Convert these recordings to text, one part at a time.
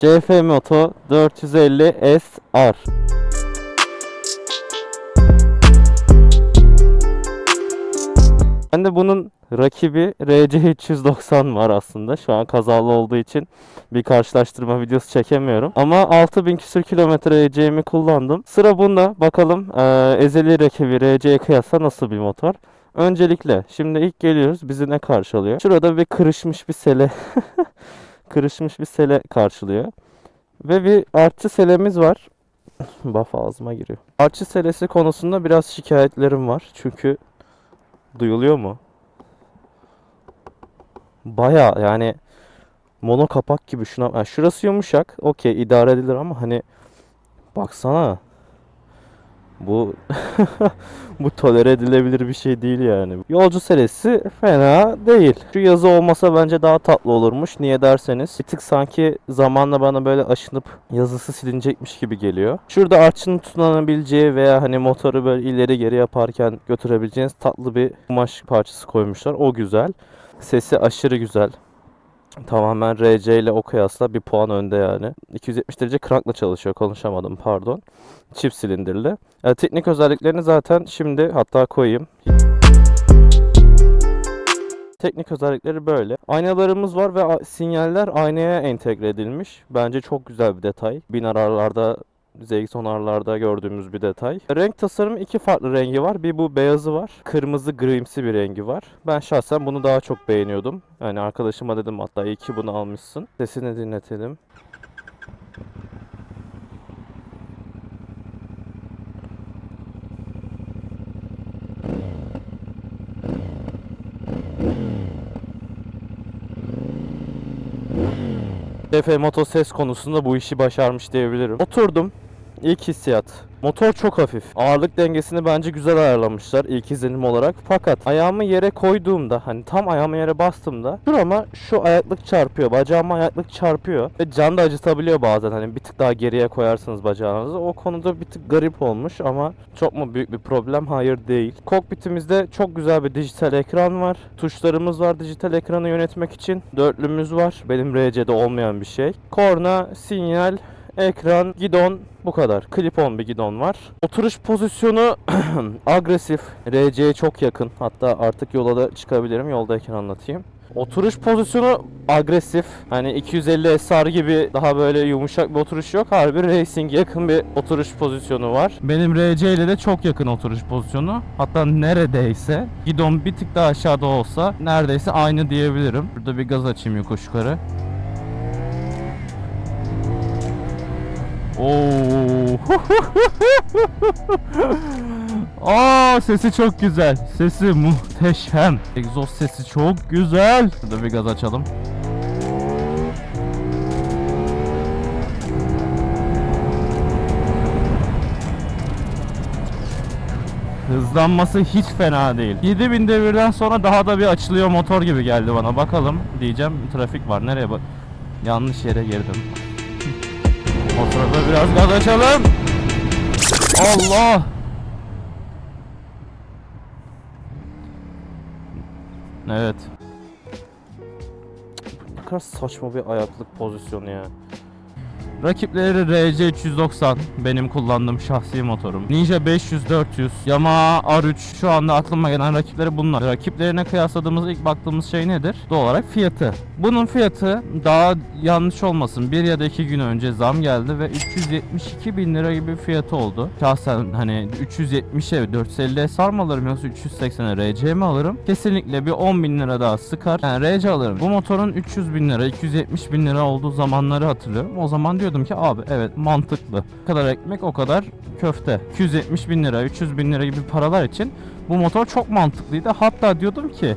CF Moto 450 SR. Ben de bunun rakibi RC 390 var aslında. Şu an kazalı olduğu için bir karşılaştırma videosu çekemiyorum. Ama 6000 küsür kilometre RC'mi kullandım. Sıra bunda. Bakalım eee, ezeli rakibi RC'ye kıyasla nasıl bir motor. Öncelikle şimdi ilk geliyoruz. Bizi ne karşılıyor? Şurada bir kırışmış bir sele kırışmış bir sele karşılıyor. Ve bir artçı selemiz var. Baf ağzıma giriyor. Artçı selesi konusunda biraz şikayetlerim var. Çünkü duyuluyor mu? Baya yani mono kapak gibi şuna yani şurası yumuşak. Okey idare edilir ama hani baksana. Bu bu tolere edilebilir bir şey değil yani. Yolcu serisi fena değil. Şu yazı olmasa bence daha tatlı olurmuş. Niye derseniz bir tık sanki zamanla bana böyle aşınıp yazısı silinecekmiş gibi geliyor. Şurada arçının tutunabileceği veya hani motoru böyle ileri geri yaparken götürebileceğiniz tatlı bir kumaş parçası koymuşlar. O güzel. Sesi aşırı güzel. Tamamen RC ile o kıyasla bir puan önde yani. 270 derece crankla çalışıyor. Konuşamadım pardon. Çift silindirli. E, teknik özelliklerini zaten şimdi hatta koyayım. Teknik özellikleri böyle. Aynalarımız var ve sinyaller aynaya entegre edilmiş. Bence çok güzel bir detay. Binararlarda ZX onarlarda gördüğümüz bir detay. Renk tasarımı iki farklı rengi var. Bir bu beyazı var. Kırmızı grimsi bir rengi var. Ben şahsen bunu daha çok beğeniyordum. Yani arkadaşıma dedim hatta iyi ki bunu almışsın. Sesini dinletelim. TF Moto ses konusunda bu işi başarmış diyebilirim. Oturdum. İlk hissiyat. Motor çok hafif. Ağırlık dengesini bence güzel ayarlamışlar ilk izlenim olarak. Fakat ayağımı yere koyduğumda hani tam ayağımı yere bastığımda şurama şu ayaklık çarpıyor. Bacağıma ayaklık çarpıyor. Ve can da acıtabiliyor bazen hani bir tık daha geriye koyarsanız bacağınızı. O konuda bir tık garip olmuş ama çok mu büyük bir problem? Hayır değil. Kokpitimizde çok güzel bir dijital ekran var. Tuşlarımız var dijital ekranı yönetmek için. Dörtlümüz var. Benim RC'de olmayan bir şey. Korna, sinyal, ekran, gidon bu kadar. Clip-on bir gidon var. Oturuş pozisyonu agresif. RC'ye çok yakın. Hatta artık yola da çıkabilirim. Yoldayken anlatayım. Oturuş pozisyonu agresif. Hani 250 SR gibi daha böyle yumuşak bir oturuş yok. Harbi racing yakın bir oturuş pozisyonu var. Benim RC ile de çok yakın oturuş pozisyonu. Hatta neredeyse gidon bir tık daha aşağıda olsa neredeyse aynı diyebilirim. Burada bir gaz açayım yokuş yukarı. Oo. Aa sesi çok güzel. Sesi muhteşem. Egzoz sesi çok güzel. Burada bir gaz açalım. Hızlanması hiç fena değil. 7000 devirden sonra daha da bir açılıyor motor gibi geldi bana. Bakalım diyeceğim. Trafik var. Nereye bak? Yanlış yere girdim. Sırada biraz gaz açalım. Allah! Evet. Ne kadar saçma bir ayaklık pozisyonu ya. Rakipleri RC 390 benim kullandığım şahsi motorum. Ninja 500 400, Yamaha R3 şu anda aklıma gelen rakipleri bunlar. Rakiplerine kıyasladığımız ilk baktığımız şey nedir? Doğal olarak fiyatı. Bunun fiyatı daha yanlış olmasın bir ya da iki gün önce zam geldi ve 372 bin lira gibi fiyatı oldu. Şahsen hani 370'e 450'ye sarma alırım yoksa 380'e RC mi alırım? Kesinlikle bir 10 bin lira daha sıkar. Yani RC alırım. Bu motorun 300 bin lira 270 bin lira olduğu zamanları hatırlıyorum. O zaman diyordum ki abi evet mantıklı. O kadar ekmek o kadar köfte. 270 bin lira 300 bin lira gibi paralar için bu motor çok mantıklıydı. Hatta diyordum ki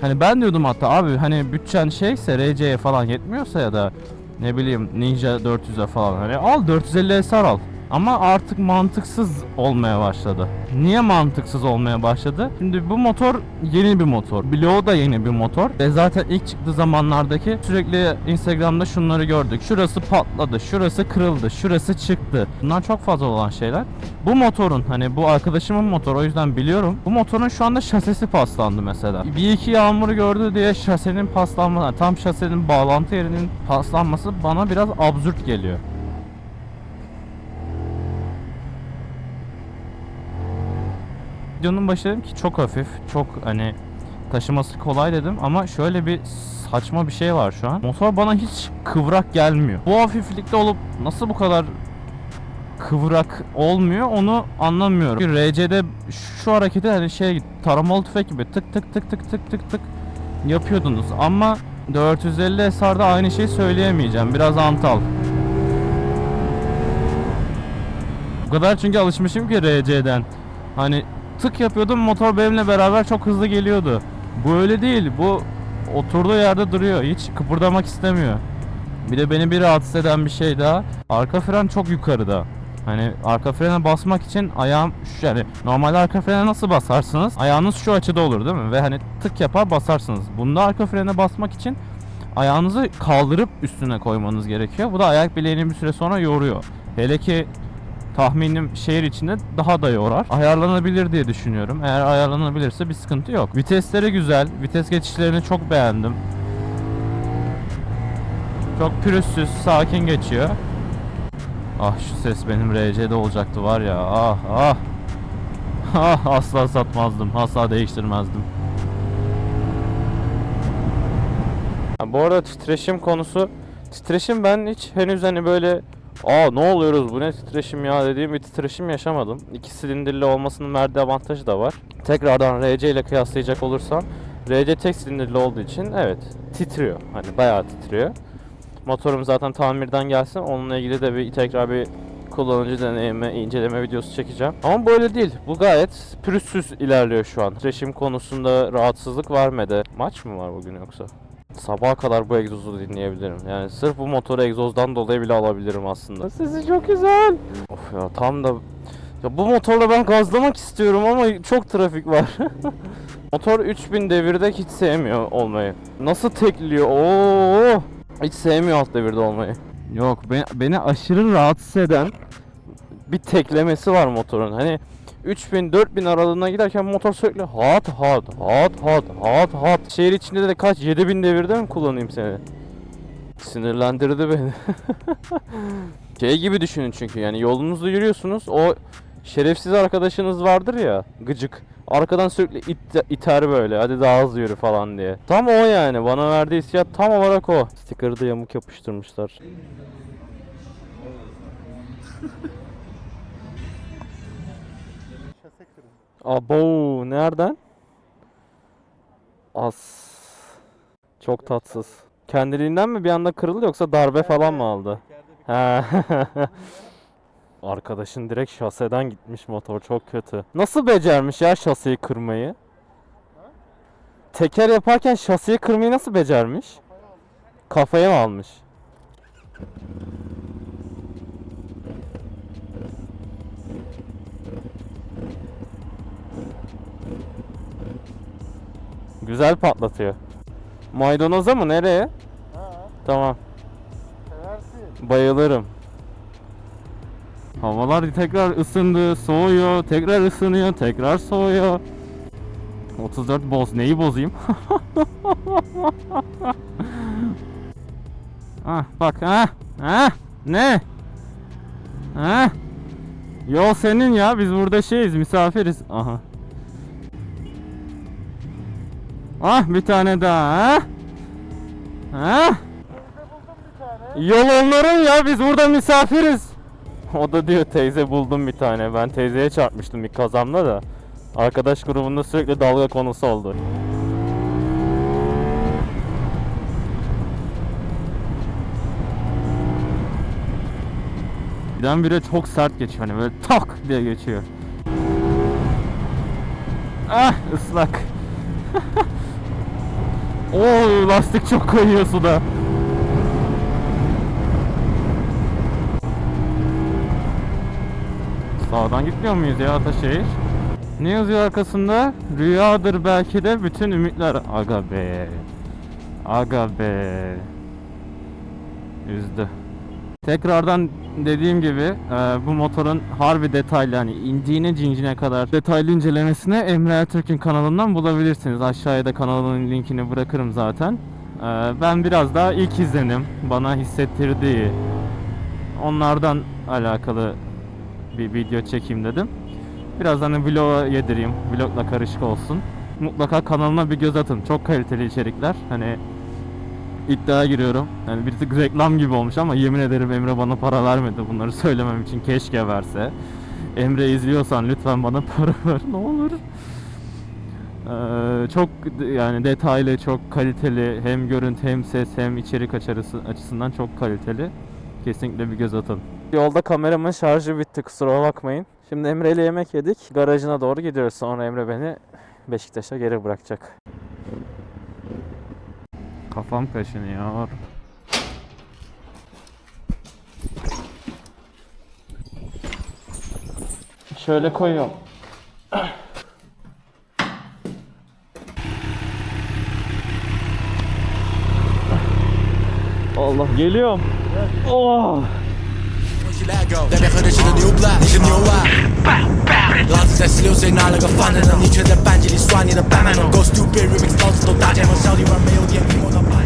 Hani ben diyordum hatta abi hani bütçen şeyse RC'ye falan yetmiyorsa ya da ne bileyim Ninja 400'e falan hani al 450 SR al. Ama artık mantıksız olmaya başladı. Niye mantıksız olmaya başladı? Şimdi bu motor yeni bir motor. Bloğu da yeni bir motor. Ve zaten ilk çıktığı zamanlardaki sürekli Instagram'da şunları gördük. Şurası patladı, şurası kırıldı, şurası çıktı. Bunlar çok fazla olan şeyler. Bu motorun hani bu arkadaşımın motoru o yüzden biliyorum. Bu motorun şu anda şasisi paslandı mesela. Bir iki yağmuru gördü diye şasenin paslanması, tam şasenin bağlantı yerinin paslanması bana biraz absürt geliyor. Videonun başında dedim ki çok hafif, çok hani taşıması kolay dedim ama şöyle bir saçma bir şey var şu an. Motor bana hiç kıvrak gelmiyor. Bu hafiflikte olup nasıl bu kadar kıvrak olmuyor onu anlamıyorum. RC'de şu hareketi hani şey taramalı tüfek gibi tık tık tık tık tık tık tık yapıyordunuz ama 450 SR'da aynı şeyi söyleyemeyeceğim. Biraz antal. O kadar çünkü alışmışım ki RC'den. Hani tık yapıyordum motor benimle beraber çok hızlı geliyordu. Bu öyle değil. Bu oturduğu yerde duruyor. Hiç kıpırdamak istemiyor. Bir de beni bir rahatsız eden bir şey daha. Arka fren çok yukarıda. Hani arka frene basmak için ayağım şu yani normalde arka frene nasıl basarsınız? Ayağınız şu açıda olur değil mi? Ve hani tık yapar basarsınız. Bunda arka frene basmak için ayağınızı kaldırıp üstüne koymanız gerekiyor. Bu da ayak bileğini bir süre sonra yoruyor. Hele ki tahminim şehir içinde daha da yorar. Ayarlanabilir diye düşünüyorum. Eğer ayarlanabilirse bir sıkıntı yok. Vitesleri güzel. Vites geçişlerini çok beğendim. Çok pürüzsüz, sakin geçiyor. Ah şu ses benim RC'de olacaktı var ya. Ah ah. Ah asla satmazdım. Asla değiştirmezdim. Ha, bu arada titreşim konusu titreşim ben hiç henüz hani böyle aa ne oluyoruz bu ne titreşim ya dediğim bir titreşim yaşamadım. İki silindirli olmasının verdiği avantajı da var. Tekrardan RC ile kıyaslayacak olursam RC tek silindirli olduğu için evet titriyor. Hani bayağı titriyor. Motorum zaten tamirden gelsin. Onunla ilgili de bir tekrar bir kullanıcı deneyimi, inceleme videosu çekeceğim. Ama böyle değil. Bu gayet pürüzsüz ilerliyor şu an. Titreşim konusunda rahatsızlık vermedi. Maç mı var bugün yoksa? Sabaha kadar bu egzozu dinleyebilirim. Yani sırf bu motoru egzozdan dolayı bile alabilirim aslında. Sesi çok güzel. Of ya tam da ya bu motorla ben gazlamak istiyorum ama çok trafik var. Motor 3000 devirde hiç sevmiyor olmayı. Nasıl tekliyor? Oo! Hiç sevmiyor alt devirde olmayı. Yok beni, beni aşırı rahatsız eden bir teklemesi var motorun. Hani 3000 4000 aralığına giderken motor sürekli hat hat hat hat hat hat. Şehir içinde de kaç 7000 devirde mi kullanayım seni? Sinirlendirdi beni. şey gibi düşünün çünkü yani yolunuzda yürüyorsunuz o şerefsiz arkadaşınız vardır ya gıcık. Arkadan sürekli it, iter böyle hadi daha hızlı yürü falan diye. Tam o yani bana verdiği hissiyat tam olarak o. Sticker'da yamuk yapıştırmışlar. Abo nereden? As. Çok tatsız. Kendiliğinden mi bir anda kırıldı yoksa darbe falan mı aldı? Arkadaşın direkt şaseden gitmiş motor çok kötü. Nasıl becermiş ya şaseyi kırmayı? Teker yaparken şasiyi kırmayı nasıl becermiş? Kafaya mı almış? Güzel patlatıyor. Maydanoza mı? Nereye? Ha, Tamam. seversin. Bayılırım. Havalar tekrar ısındı, soğuyor, tekrar ısınıyor, tekrar soğuyor. 34 boz. Neyi bozayım? ah bak ah ah ne? Ah Yol senin ya biz burada şeyiz misafiriz. Aha. Ah bir tane daha. Ah. Ah. Bir tane. Yol onların ya biz burada misafiriz. O da diyor teyze buldum bir tane. Ben teyzeye çarpmıştım bir kazamda da. Arkadaş grubunda sürekli dalga konusu oldu. Birdenbire çok sert geçiyor hani böyle tak diye geçiyor. Ah ıslak. Oo lastik çok kayıyor suda. Sağdan gitmiyor muyuz ya Ataşehir? Ne yazıyor arkasında? Rüyadır belki de bütün ümitler. Aga be. Aga be. Üzdü. Tekrardan dediğim gibi e, bu motorun harbi detaylı hani indiğine cincine kadar detaylı incelemesine Emre Ertürk'ün kanalından bulabilirsiniz. Aşağıya da kanalının linkini bırakırım zaten. E, ben biraz daha ilk izlenim bana hissettirdiği onlardan alakalı bir video çekeyim dedim. Biraz hani vloga yedireyim. Vlogla karışık olsun. Mutlaka kanalıma bir göz atın. Çok kaliteli içerikler. Hani iddiaya giriyorum. Yani bir tık reklam gibi olmuş ama yemin ederim Emre bana para vermedi bunları söylemem için. Keşke verse. Emre izliyorsan lütfen bana para ver ne olur. Ee, çok yani detaylı, çok kaliteli hem görüntü hem ses hem içerik açısından çok kaliteli. Kesinlikle bir göz atın. Yolda kameramın şarjı bitti kusura bakmayın. Şimdi Emre ile yemek yedik. Garajına doğru gidiyoruz. Sonra Emre beni Beşiktaş'a geri bırakacak. Kafam kaşınıyor. Şöyle koyuyorum. Allah geliyorum. Oh. 代表和着是的牛逼你是牛蛙！老子在十六岁拿了个饭的呢，你却在班级里刷你的半慢 Go stupid remix，老子都大剑锋，小弟玩没有电，笔墨到八。